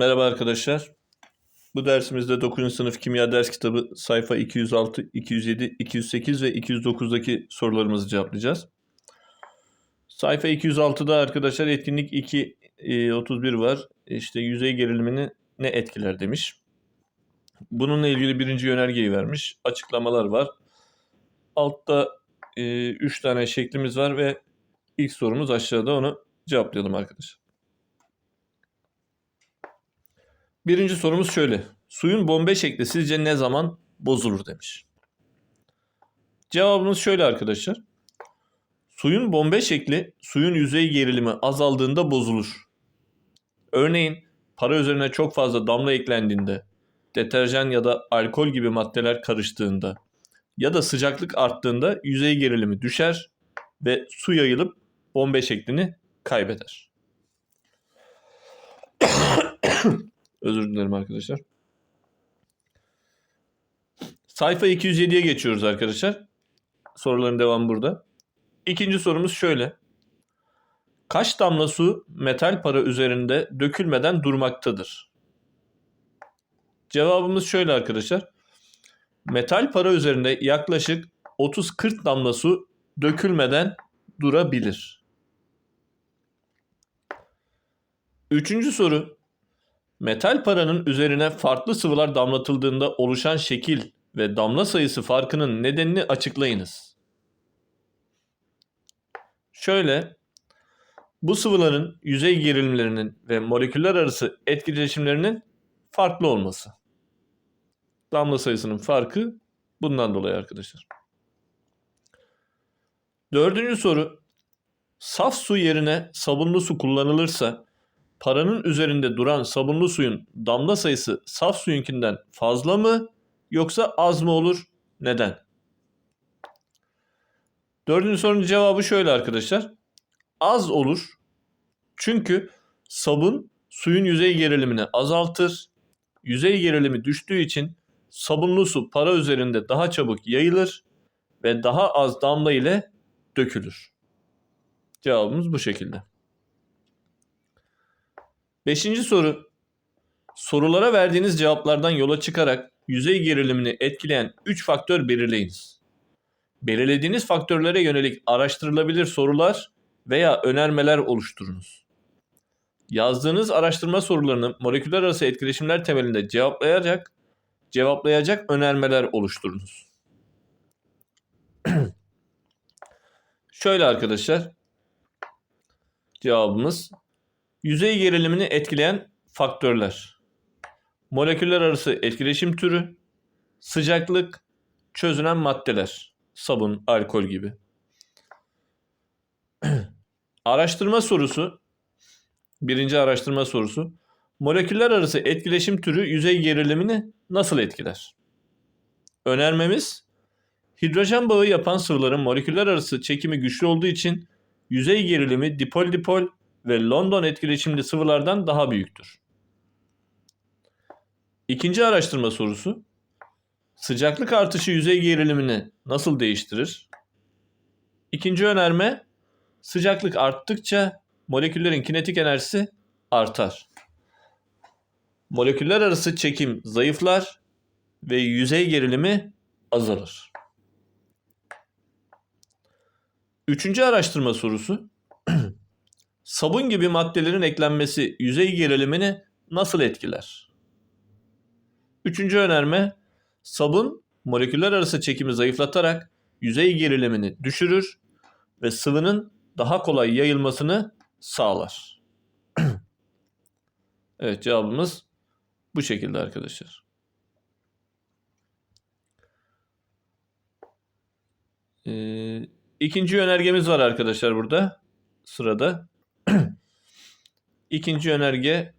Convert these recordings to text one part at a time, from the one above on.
Merhaba arkadaşlar. Bu dersimizde 9. sınıf kimya ders kitabı sayfa 206, 207, 208 ve 209'daki sorularımızı cevaplayacağız. Sayfa 206'da arkadaşlar etkinlik 2, e, 31 var. İşte yüzey gerilimini ne etkiler demiş. Bununla ilgili birinci yönergeyi vermiş. Açıklamalar var. Altta 3 tane şeklimiz var ve ilk sorumuz aşağıda onu cevaplayalım arkadaşlar. Birinci sorumuz şöyle. Suyun bombe şekli sizce ne zaman bozulur demiş. Cevabımız şöyle arkadaşlar. Suyun bombe şekli suyun yüzey gerilimi azaldığında bozulur. Örneğin para üzerine çok fazla damla eklendiğinde, deterjan ya da alkol gibi maddeler karıştığında ya da sıcaklık arttığında yüzey gerilimi düşer ve su yayılıp bombe şeklini kaybeder. Özür dilerim arkadaşlar. Sayfa 207'ye geçiyoruz arkadaşlar. Soruların devamı burada. İkinci sorumuz şöyle. Kaç damla su metal para üzerinde dökülmeden durmaktadır? Cevabımız şöyle arkadaşlar. Metal para üzerinde yaklaşık 30-40 damla su dökülmeden durabilir. Üçüncü soru. Metal paranın üzerine farklı sıvılar damlatıldığında oluşan şekil ve damla sayısı farkının nedenini açıklayınız. Şöyle, bu sıvıların yüzey gerilimlerinin ve moleküller arası etkileşimlerinin farklı olması. Damla sayısının farkı bundan dolayı arkadaşlar. Dördüncü soru. Saf su yerine sabunlu su kullanılırsa paranın üzerinde duran sabunlu suyun damla sayısı saf suyunkinden fazla mı yoksa az mı olur? Neden? Dördüncü sorunun cevabı şöyle arkadaşlar. Az olur. Çünkü sabun suyun yüzey gerilimini azaltır. Yüzey gerilimi düştüğü için sabunlu su para üzerinde daha çabuk yayılır ve daha az damla ile dökülür. Cevabımız bu şekilde. Beşinci soru. Sorulara verdiğiniz cevaplardan yola çıkarak yüzey gerilimini etkileyen 3 faktör belirleyiniz. Belirlediğiniz faktörlere yönelik araştırılabilir sorular veya önermeler oluşturunuz. Yazdığınız araştırma sorularını moleküler arası etkileşimler temelinde cevaplayacak cevaplayacak önermeler oluşturunuz. Şöyle arkadaşlar. Cevabımız Yüzey gerilimini etkileyen faktörler. Moleküller arası etkileşim türü, sıcaklık, çözünen maddeler, sabun, alkol gibi. araştırma sorusu, birinci araştırma sorusu. Moleküller arası etkileşim türü yüzey gerilimini nasıl etkiler? Önermemiz, hidrojen bağı yapan sıvıların moleküller arası çekimi güçlü olduğu için yüzey gerilimi dipol dipol ve London etkileşimli sıvılardan daha büyüktür. İkinci araştırma sorusu. Sıcaklık artışı yüzey gerilimini nasıl değiştirir? İkinci önerme sıcaklık arttıkça moleküllerin kinetik enerjisi artar. Moleküller arası çekim zayıflar ve yüzey gerilimi azalır. Üçüncü araştırma sorusu. Sabun gibi maddelerin eklenmesi yüzey gerilimini nasıl etkiler? Üçüncü önerme, sabun moleküller arası çekimi zayıflatarak yüzey gerilimini düşürür ve sıvının daha kolay yayılmasını sağlar. evet cevabımız bu şekilde arkadaşlar. Ee, ikinci yönergemiz var arkadaşlar burada sırada. İkinci önerge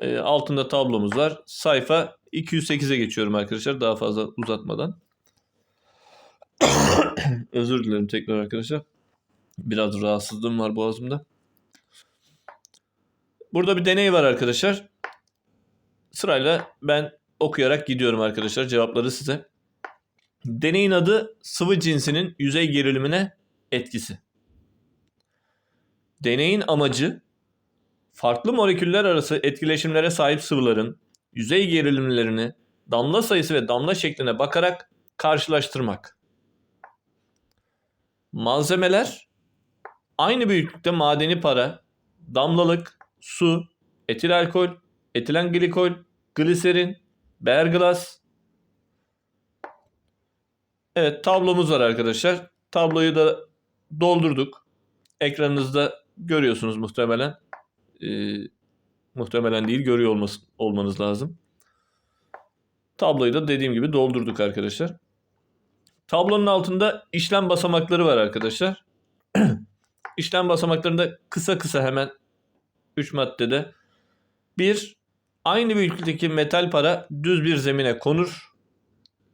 e, altında tablomuz var. Sayfa 208'e geçiyorum arkadaşlar daha fazla uzatmadan. Özür dilerim tekrar arkadaşlar. Biraz rahatsızlığım var boğazımda. Burada bir deney var arkadaşlar. Sırayla ben okuyarak gidiyorum arkadaşlar cevapları size. Deneyin adı sıvı cinsinin yüzey gerilimine etkisi. Deneyin amacı farklı moleküller arası etkileşimlere sahip sıvıların yüzey gerilimlerini damla sayısı ve damla şekline bakarak karşılaştırmak. Malzemeler aynı büyüklükte madeni para, damlalık, su, etil alkol, etilen glikol, gliserin, berglas. Evet tablomuz var arkadaşlar. Tabloyu da doldurduk. Ekranınızda görüyorsunuz muhtemelen. Ee, muhtemelen değil görüyor olması, olmanız lazım. Tabloyu da dediğim gibi doldurduk arkadaşlar. Tablonun altında işlem basamakları var arkadaşlar. işlem basamaklarında kısa kısa hemen 3 maddede. 1. Aynı büyüklükteki metal para düz bir zemine konur.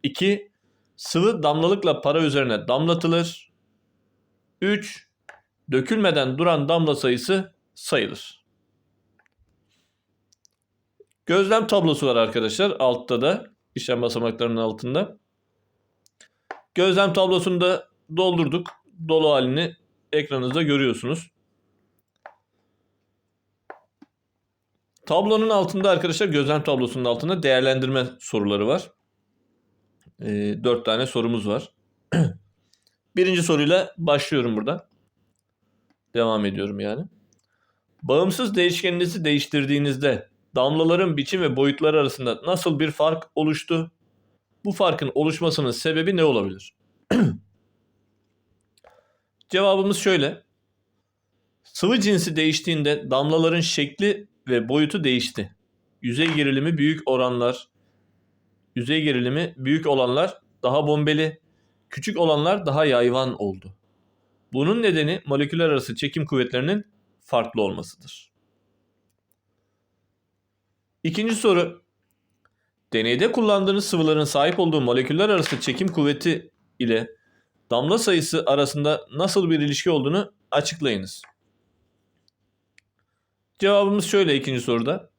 2. Sıvı damlalıkla para üzerine damlatılır. 3. Dökülmeden duran damla sayısı sayılır. Gözlem tablosu var arkadaşlar altta da işlem basamaklarının altında. Gözlem tablosunu da doldurduk. Dolu halini ekranınızda görüyorsunuz. Tablonun altında arkadaşlar gözlem tablosunun altında değerlendirme soruları var. E, 4 tane sorumuz var. Birinci soruyla başlıyorum burada. Devam ediyorum yani. Bağımsız değişkeninizi değiştirdiğinizde damlaların biçim ve boyutları arasında nasıl bir fark oluştu? Bu farkın oluşmasının sebebi ne olabilir? Cevabımız şöyle. Sıvı cinsi değiştiğinde damlaların şekli ve boyutu değişti. Yüzey gerilimi büyük oranlar, yüzey gerilimi büyük olanlar daha bombeli, küçük olanlar daha yayvan oldu. Bunun nedeni moleküller arası çekim kuvvetlerinin farklı olmasıdır. İkinci soru. Deneyde kullandığınız sıvıların sahip olduğu moleküller arası çekim kuvveti ile damla sayısı arasında nasıl bir ilişki olduğunu açıklayınız. Cevabımız şöyle ikinci soruda.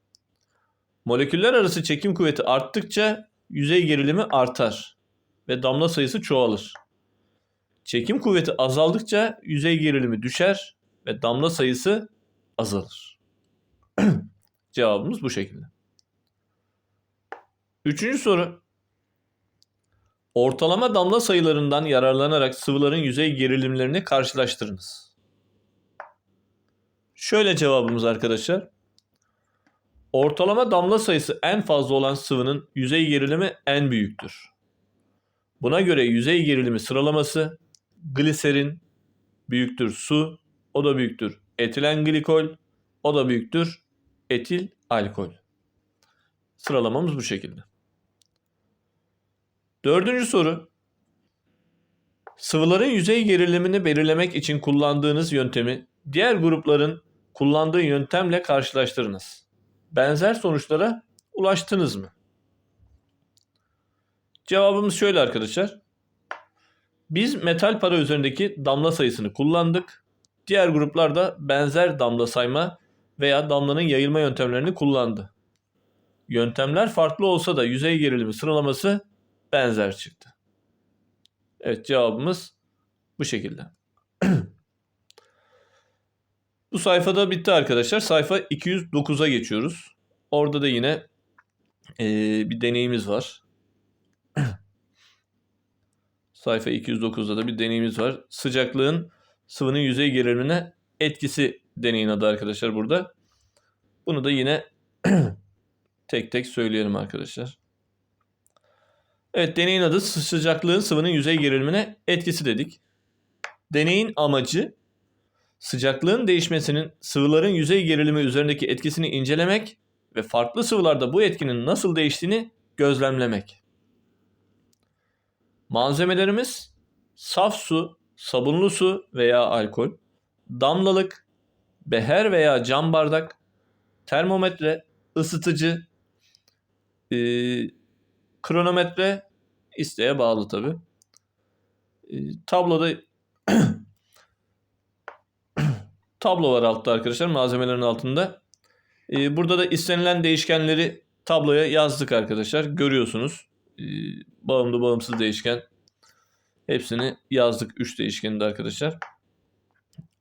Moleküller arası çekim kuvveti arttıkça yüzey gerilimi artar ve damla sayısı çoğalır. Çekim kuvveti azaldıkça yüzey gerilimi düşer ve damla sayısı azalır. Cevabımız bu şekilde. Üçüncü soru. Ortalama damla sayılarından yararlanarak sıvıların yüzey gerilimlerini karşılaştırınız. Şöyle cevabımız arkadaşlar. Ortalama damla sayısı en fazla olan sıvının yüzey gerilimi en büyüktür. Buna göre yüzey gerilimi sıralaması gliserin büyüktür su, o da büyüktür etilen glikol, o da büyüktür etil alkol. Sıralamamız bu şekilde. Dördüncü soru. Sıvıların yüzey gerilimini belirlemek için kullandığınız yöntemi diğer grupların kullandığı yöntemle karşılaştırınız. Benzer sonuçlara ulaştınız mı? Cevabımız şöyle arkadaşlar. Biz metal para üzerindeki damla sayısını kullandık. Diğer gruplar da benzer damla sayma veya damlanın yayılma yöntemlerini kullandı. Yöntemler farklı olsa da yüzey gerilimi sıralaması benzer çıktı. Evet cevabımız bu şekilde. bu sayfada bitti arkadaşlar. Sayfa 209'a geçiyoruz. Orada da yine e, bir deneyimiz var. Sayfa 209'da da bir deneyimiz var. Sıcaklığın sıvının yüzey gerilimine etkisi deneyin adı arkadaşlar burada. Bunu da yine tek tek söyleyelim arkadaşlar. Evet deneyin adı sıcaklığın sıvının yüzey gerilimine etkisi dedik. Deneyin amacı sıcaklığın değişmesinin sıvıların yüzey gerilimi üzerindeki etkisini incelemek ve farklı sıvılarda bu etkinin nasıl değiştiğini gözlemlemek. Malzemelerimiz saf su, sabunlu su veya alkol, damlalık, beher veya cam bardak, termometre, ısıtıcı, e, kronometre isteğe bağlı tabi. E, tabloda tablo var altta arkadaşlar malzemelerin altında. E, burada da istenilen değişkenleri tabloya yazdık arkadaşlar. Görüyorsunuz. E, bağımlı bağımsız değişken hepsini yazdık 3 değişkeni de arkadaşlar.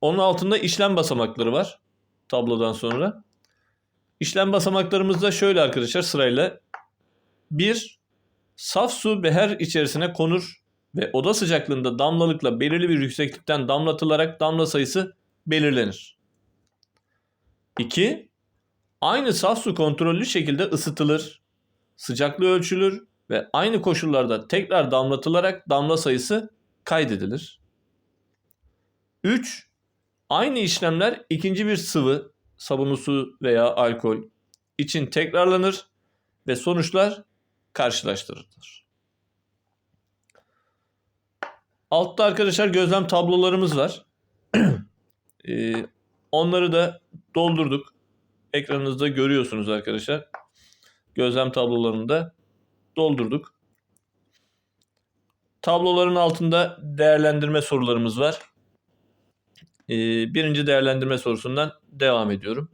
Onun altında işlem basamakları var tablodan sonra. İşlem basamaklarımız da şöyle arkadaşlar sırayla. 1. Saf su beher içerisine konur ve oda sıcaklığında damlalıkla belirli bir yükseklikten damlatılarak damla sayısı belirlenir. 2. Aynı saf su kontrollü şekilde ısıtılır, sıcaklığı ölçülür ve aynı koşullarda tekrar damlatılarak damla sayısı kaydedilir. 3. Aynı işlemler ikinci bir sıvı, sabunlu su veya alkol için tekrarlanır ve sonuçlar karşılaştırılır. Altta arkadaşlar gözlem tablolarımız var. Ee, onları da doldurduk. Ekranınızda görüyorsunuz arkadaşlar. Gözlem tablolarını da doldurduk. Tabloların altında değerlendirme sorularımız var. Ee, birinci değerlendirme sorusundan devam ediyorum.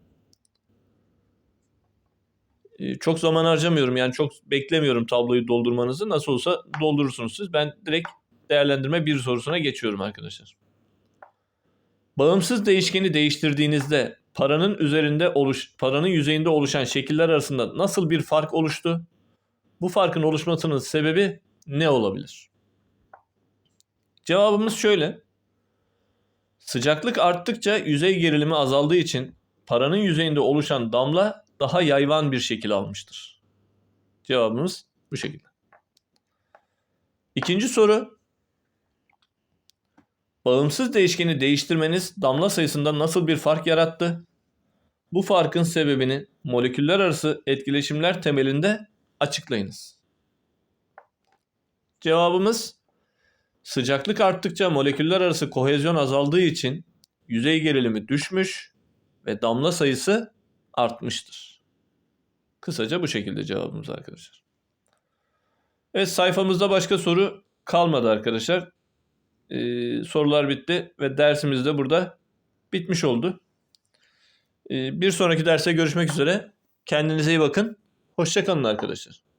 Ee, çok zaman harcamıyorum yani çok beklemiyorum tabloyu doldurmanızı. Nasıl olsa doldurursunuz siz. Ben direkt değerlendirme bir sorusuna geçiyorum arkadaşlar. Bağımsız değişkeni değiştirdiğinizde paranın üzerinde oluş paranın yüzeyinde oluşan şekiller arasında nasıl bir fark oluştu? Bu farkın oluşmasının sebebi ne olabilir? Cevabımız şöyle. Sıcaklık arttıkça yüzey gerilimi azaldığı için paranın yüzeyinde oluşan damla daha yayvan bir şekil almıştır. Cevabımız bu şekilde. İkinci soru. Bağımsız değişkeni değiştirmeniz damla sayısında nasıl bir fark yarattı? Bu farkın sebebini moleküller arası etkileşimler temelinde açıklayınız. Cevabımız sıcaklık arttıkça moleküller arası kohezyon azaldığı için yüzey gerilimi düşmüş ve damla sayısı artmıştır. Kısaca bu şekilde cevabımız arkadaşlar. Evet sayfamızda başka soru kalmadı arkadaşlar. Ee, sorular bitti ve dersimiz de burada bitmiş oldu. Ee, bir sonraki derse görüşmek üzere. Kendinize iyi bakın. Hoşçakalın arkadaşlar.